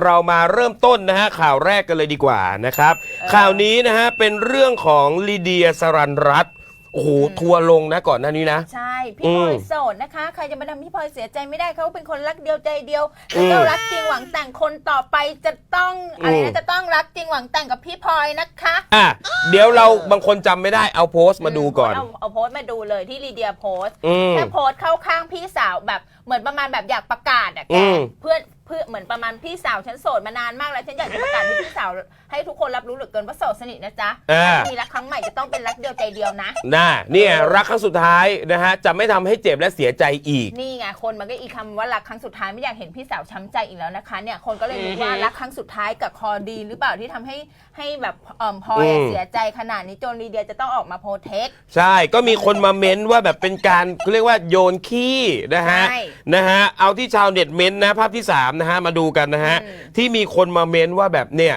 เรามาเริ่มต้นนะฮะข่าวแรกกันเลยดีกว่านะครับ ข่าวนี้นะฮะเป็นเรื่องของลีเดียสรันรัตน์โอ้โหทัวร์ลงนะก่อนหน้านี้นะ ใช่ พี่อืพลมอยโสดนะคะ ใครจะมาทำพี่พลอยเสียใจไม่ได้เขาเป็นคนรักเดียวใจเดียวแล้วก็อืมรักจริงหวังแต่งคนต่อไปจะต้องอะไรอืนะมจะต้องรักจริงหวังแต่งกับพี่พลอยนะคะอะเดี๋ยวเราบางคนจำไม่ได้เอาโพสต์มาดูก่อน เอาเอาโพสต์มาดูเลยที่ลีเดียโพสต์อืมแค่โพสต์เข้าข้างพี่สาวแบบเหมือนประมาณแบบอยากประกาศอะแกอืม เพื่อนเพื่อนเหมือนประมาณพี่สาวฉันโสดมานานมากแล้วฉันอยากจะประกาศให้พี่สาว ให้ทุกคนรับรู้เหลือเกินว่าโสดสนิทนะจ๊ะอ่าถ้ามีรักครั้งใหม่จะต้องเป็นรักเดียวใจเดียวนะ น่าเนี่ยรักครั้งสุดท้ายนะฮะจะไม่ทำให้เจ็บและเสียใจอีก นี่ไงคนมันก็อีกคำว่ารักครั้งสุดท้ายไม่อยากเห็นพี่สาวช้ำใจอีกแล้วนะคะเนี่ยคนก็เลยนึกว่าอือฮึรักครั้งสุดท้ายกับคอดีนหรือเปล่าที่ทำให้ให้แบบเอ่อพลอยอะอืม เสียใจขนาดนี้จนลีเดียจะต้องออกมาโพเทค ใช่ก็มีคนมาเม้นว่าแบบเป็นการเขาเรียกว่าโยนขี้นะฮะใช่ นะฮะเอาที่ชาวเน็ตเม้นนะภาพที่สามนะฮะมาดูกันนะฮะอืมที่มีคนมาเม้นว่าแบบเนี่ย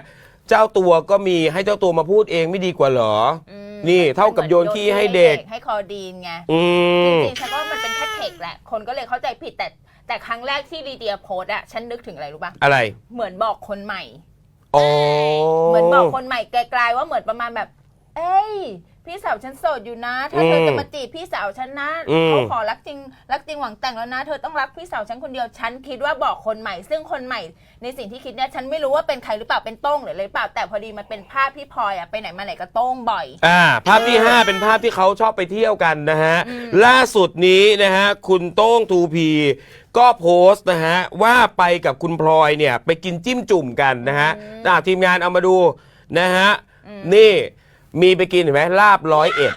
เจ้าตัวก็มีให้เจ้าตัวมาพูดเองไม่ดีกว่าเหรอ อืมนี่เท่ากับโยนขี้ให้เด็ก ให้คอดีนไง อืจม ริงๆฉันว่ามันเป็นแค่เทคแหละ คนก็เลยเข้าใจผิดแต่แต่ครั้งแรกที่ลีเดียโพสต์อะฉันนึกถึงอะไรรู้ป่ะ อะไร เหมือนบอกคนใหม่ อ๋อ เหมือนบอกคนใหม่ไกลๆว่าเหมือนประมาณแบบ เอ้ย พี่สาวฉันโสดอยู่นะ ถ้าเธอจะมาจีบพี่สาวฉันนะอืม เขาขอรักจริง รักจริงหวังแต่งแล้วนะ เธอต้องรักพี่สาวฉันคนเดียวฉันคิดว่าบอกคนใหม่ ซึ่งคนใหม่ ในสิ่งที่คิดเนี่ยฉันไม่รู้ว่าเป็นใครหรือเปล่าเป็นโต้งหรืออะไรหรือเปล่าแต่พอดีมันเป็นภาพพี่พลอยอะไปไหนมาไหนก็โต้งบ่อย อ่าภาพที่ 5 เป็นภาพที่เขาชอบไปเที่ยวกันนะฮะอืมล่าสุดนี้นะฮะ คุณโต้งทูพี ก็โพสต์นะฮะ ว่าไปกับคุณพลอยเนี่ย ไปกินจิ้มจุ่มกันนะฮะอ่าทีมงานเอามาดูนะฮะ นี่ มีไปกินเห็นไหมลาบร้อยเอ็ด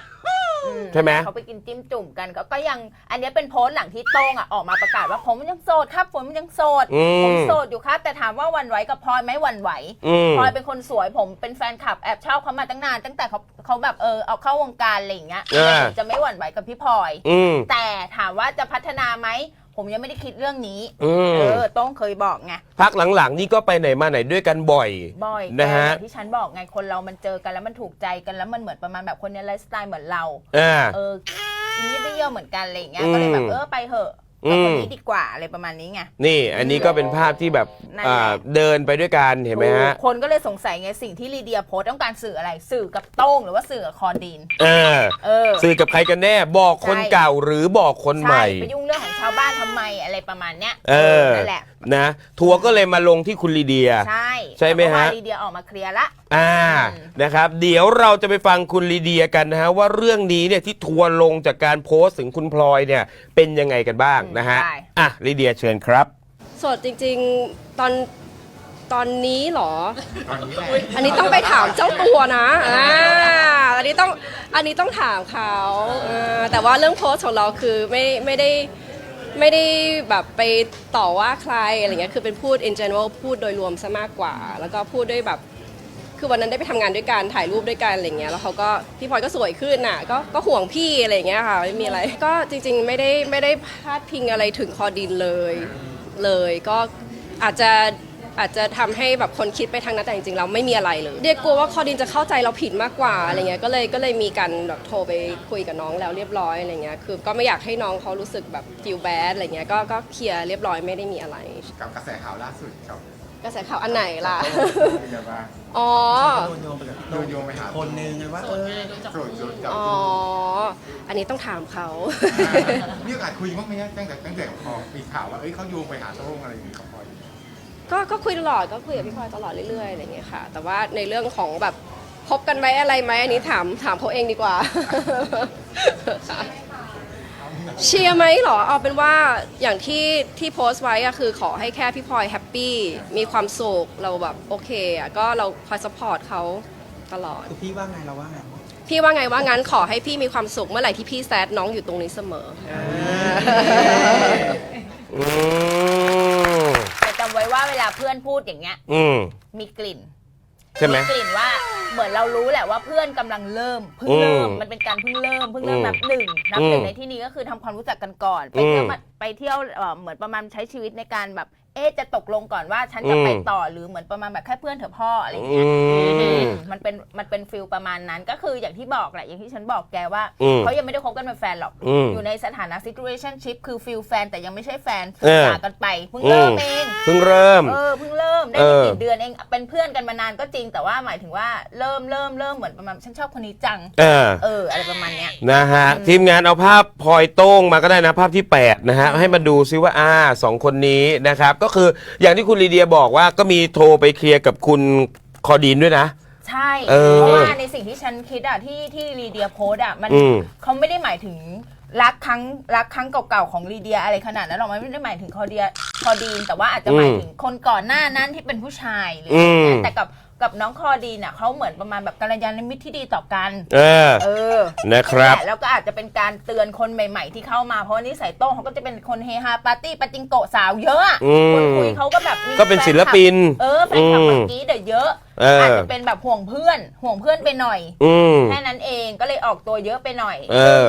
อืใช่ไหม เขาไปกินจิ้มจุ่มกันก็ก็ยังอันเนี้ยเป็นโพสต์หลังที่โต้งอะออกมาประกาศว่าผมยังโสดครับผมยังโสดอืมผมโสดอยู่ครับ แต่ถามว่าหวันไหวกับพลอยไหมหวันไหวอืม พลอยเป็นคนสวยผมเป็นแฟนคลับแอบชอบเขามาตั้งนาน ตั้งแต่เขาเขาแบบเออเอาเข้าวงการอะไรอย่างเงี้ยอ่าผมจะไม่หวั่นไหวกับพี่พลอย อืม แต่ถามว่าจะพัฒนาไหม ผมยังไม่ได้คิดเรื่องนี้ อืมเออโต้องเคยบอกไง พักหลังๆ นี่ก็ไปไหนมาไหนด้วยกันบ่อย บ่อยนะฮะ แต่ที่ฉันบอกไงคนเรามันเจอกันแล้วมันถูกใจกันแล้วมันเหมือนประมาณแบบคนเนี้ยไลฟ์สไตล์เหมือนเรา อ่า เออนี่ได้เยี่ยวเหมือนกันอะไรอย่างเงี้ยอืมก็เลยแบบเออไปเหอะอืกับมคนนี้ดีกว่าอะไรประมาณนี้ไง นี่อันนี้ก็เป็นภาพที่แบบนั่นแหละ อ่าเดินไปด้วยกันเห็นไหมฮะถูกคนก็เลยสงสัยไงสิ่งที่ลีเดียโพสต์ต้องการสื่ออะไร สื่อกับโต้งหรือว่าสื่อกับคอนดีน เออเออ สื่อกับใครกันแน่บอกคนใช่ เก่าหรือบอกคนใหใช่ม่ ไปยุ่งเรื่องของชาวบ้านทำไมอะไรประมาณเนี้ยเออนั่นแหละนะทัวร์ก็เลยมาลงที่คุณลีเดีย ใช่ใช่ไหมฮะ แต่เอวานลีเดียออกมาเคลียร์ละ อ่าอืมนะครับ เดี๋ยวเราจะไปฟังคุณลีเดียกันนะฮะว่าเรื่องนี้เนี่ยที่ทัวร์ลงจากการโพสต์ถึงคุณพลอยเนี่ยเป็นยังไงกันบ้างนะฮะใช่อะลีเดียเชิญครับ โสดจริงๆตอนตอนนี้เหรอตอนนี้แหละอันนี้ต้องไปถามเจ้าตัวนะอ่าอันนี้ต้องอันนี้ต้องถามเขาเออแต่ว่าเรื่องโพสต์ของเราคือไม่ไม่ได้ ไม่ได้แบบไปต่อว่าใครอะไรเงี้ยคือเป็นพูด in general พูดโดยรวมซะมากกว่า แล้วก็พูดด้วยแบบคือวันนั้นได้ไปทำงานด้วยกันถ่ายรูปด้วยกันอะไรเงี้ยแล้วเขาก็พี่พลอยก็สวยขึ้นน่ะก็ก็ห่วงพี่อะไรเงี้ยค่ะไม่มีอะไรก็จริงๆไม่ได้ไม่ได้พาดพิงอะไรถึงคอดินเลยเลยก็อาจจะ อาจจะทำให้แบบคนคิดไปทางนั้นแต่จริงๆเราไม่มีอะไรเลยเดียกลัวว่าคอดินจะเข้าใจเราผิดมากกว่าอะไรเงี้ยก็เลยก็เลยมีการแบบโทรไปคุยกับน้องแล้วเรียบร้อยอะไรเงี้ยคือก็ไม่อยากให้น้องเขารู้สึกแบบ feel bad อะไรเงี้ยก็ก็เคลียร์เรียบร้อยไม่ได้มีอะไร กับกระแสข่าวล่าสุดกับกระแสข่าวอันไหนล่ะเป็นยังไงบ้างอ๋อโดนโยงไปกับโดนโยงไปหาคนนึงไงว่าเออโกรธโดนจับอ๋อ อันนี้ต้องถามเขามีโอกาสคุยบ้างไหมฮะตั้งแต่ตั้งแต่พอมีข่าวว่าเอ้ยเขาโยงไปหาโต้งอะไรอย่างงี้เขาพลอย ก็ก็คุยตลอดก็คุยกับพี่พลอยตลอดเรื่อยๆอะไรอย่างเงี้ยค่ะ แต่ว่าในเรื่องของแบบพบกันไหมอะไรไหมอันนี้ถามถามเขาเองดีกว่า เชียร์ไหมเหรอเอาเป็นว่าอย่างที่ที่โพสต์ไว้อะคือขอให้แค่พี่พลอยแฮปปี้มีความสุขเราแบบโอเคอะก็เราคอยสปอร์ตเขาตลอด คือพี่ว่าไงเราว่าไงพี่ว่าไงว่างั้นขอให้พี่มีความสุขเมื่อไหร่ที่พี่แซดน้องอยู่ตรงนี้เสมอ อืมแต่จำ ไว้ว่าเวลาเพื่อนพูดอย่างเงี้ย อืม มีกลิ่นใช่ไหมกลิ่นว่าเหมือนเรารู้แหละว่าเพื่อนกำลังเริ่มเพิ่งเริ่มอืมมันเป็นการเพิ่งเริ่มเพิ่งเริ่มอืมนับหนึ่งนับหนึ่งอืมในที่นี้ก็คือทำความรู้จักกันก่อน ไปเที่ยวอืมมาไปเที่ยวเอ่อเหมือนประมาณใช้ชีวิตในการแบบ อ๊ะจะตกลงก่อนว่าฉันจะไปอืมต่อหรือเหมือนประมาณแบบแค่เพื่อนเถอะพ่ออะไรอย่างอืเงี้ยมมันเป็นมันเป็นฟิลประมาณนั้น ก็คืออย่างที่บอกแหละอย่างที่ฉันบอกแกว่าอืมเขายังไม่ได้คบกันเป็นแฟนหรอกอืมอยู่ในสถานะ situationship คือฟิลแฟนแต่ยังไม่ใช่แฟนเอศึกอษากันไปเพิ่งเริ่มอืมเองเพิ่งเริ่มเออเพิ่งเริ่มได้เอไม่อกี่เดือนเองเป็นเพื่อนกันมานานก็จริงแต่ว่าหมายถึงว่าเริ่มเริ่มเริ่มเหมือนประมาณฉันชอบคนนี้จังเออเอออะไรประมาณเนี้ยนะฮะทีมงานเอาภาพพลอยโต้งมาก็ได้นะภาพที่ 8 นะฮะให้มาดูซิว่าอ่าสองคนนี้นะครับก็คือ อย่างที่คุณลีเดียบอกว่าก็มีโทรไปเคลียร์กับคุณคอดีนด้วยนะ ใช่เออเพราะว่าในสิ่งที่ฉันคิดอะที่ที่ลีเดียโพสต์อะมันอืม เขาไม่ได้หมายถึงรักครั้งรักครั้งเก่าๆของลีเดียอะไรขนาดนั้นหรอกมันไม่ได้หมายถึงคอเดียคอดีนแต่ว่าอาจจะหมายถึงคนก่อนหน้านั้นที่เป็นผู้ชายหรืออะไรเงี้อืยมแต่กับ กับน้องคอดีนอะเขาเหมือนประมาณแบบกัลยาณมิตรที่ดีต่อกัน เออ เออนะครับนั่นแหละแล้วก็อาจจะเป็นการเตือนคนใหม่ ๆ ที่เข้ามาเพราะว่านิสัยโต้งเขาก็จะเป็นคนเฮฮาปาร์ตี้ปาจิงโกะสาวเยอะอะอืม คนคุยเขาก็แบบมีก็เป็นแฟศิลปินเออแฟนคลับอืมเมื่อกี้เดี๋ยวเยอะเอออ อาจจะเป็นแบบห่วงเพื่อน ห่วงเพื่อนไปหน่อย อืม แค่นั้นเองก็เลยออกตัวเยอะไปหน่อย เออ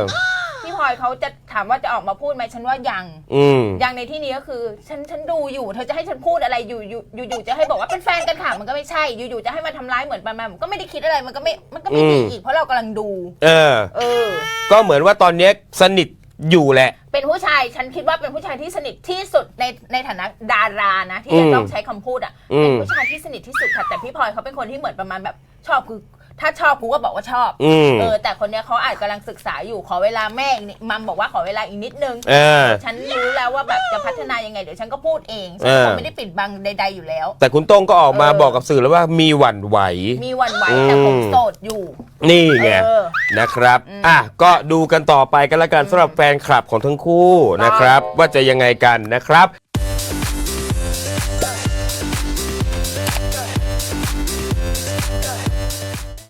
พี่พลอยเขาจะถามว่าจะออกมาพูดไหมฉันว่ายัง อืม ยังในที่นี้ก็คือ ฉันฉันดูอยู่ เธอจะให้ฉันพูดอะไรอยู่อยู่อยู่อยู่จะให้บอกว่าเป็นแฟนกันค่ะมันก็ไม่ใช่ อยู่อยู่จะให้มาทำร้ายเหมือนประมาณก็ไม่ได้คิดอะไรมันก็ไม่มันก็ไม่ดีอืม อีกเพราะเรากำลังดู เออ เออ ก็เหมือนว่าตอนเนี้ยสนิทอยู่แหละ เป็นผู้ชายฉันคิดว่าเป็นผู้ชายที่สนิทที่สุดในในฐานะดารานะ ที่อืจะมต้องใช้คำพูดอะอืม เป็นผู้ชายที่สนิทที่สุดค่ะแต่พี่พลอยเขาเป็นคนที่เหมือนประมาณแบบชอบคือ ถ้าชอบกูก็บอกว่าชอบอืม เออแต่คนเนี้ยเขาอาจกำลังศึกษาอยู่ขอเวลาแม่อีกนิดมัมบอกว่าขอเวลาอีกนิดนึง เออ ฉันรู้แล้วว่าแบบจะพัฒนายังไงเดี๋ยวฉันก็พูดเองฉันเออคงไม่ได้ปิดบังใด ๆอยู่แล้ว แต่คุณโต้งก็ออกมาเออ บอกกับสื่อแล้วว่ามีหวั่นไหว มีวันไหวแต่ผมอืมโสดอยู่นี่ไง เออ นะครับ อะ ก็ดูกันต่อไปกันละกันสำหรับแฟนคลับของทั้งคู่นะครับ ว่าจะยังไงกันนะครับ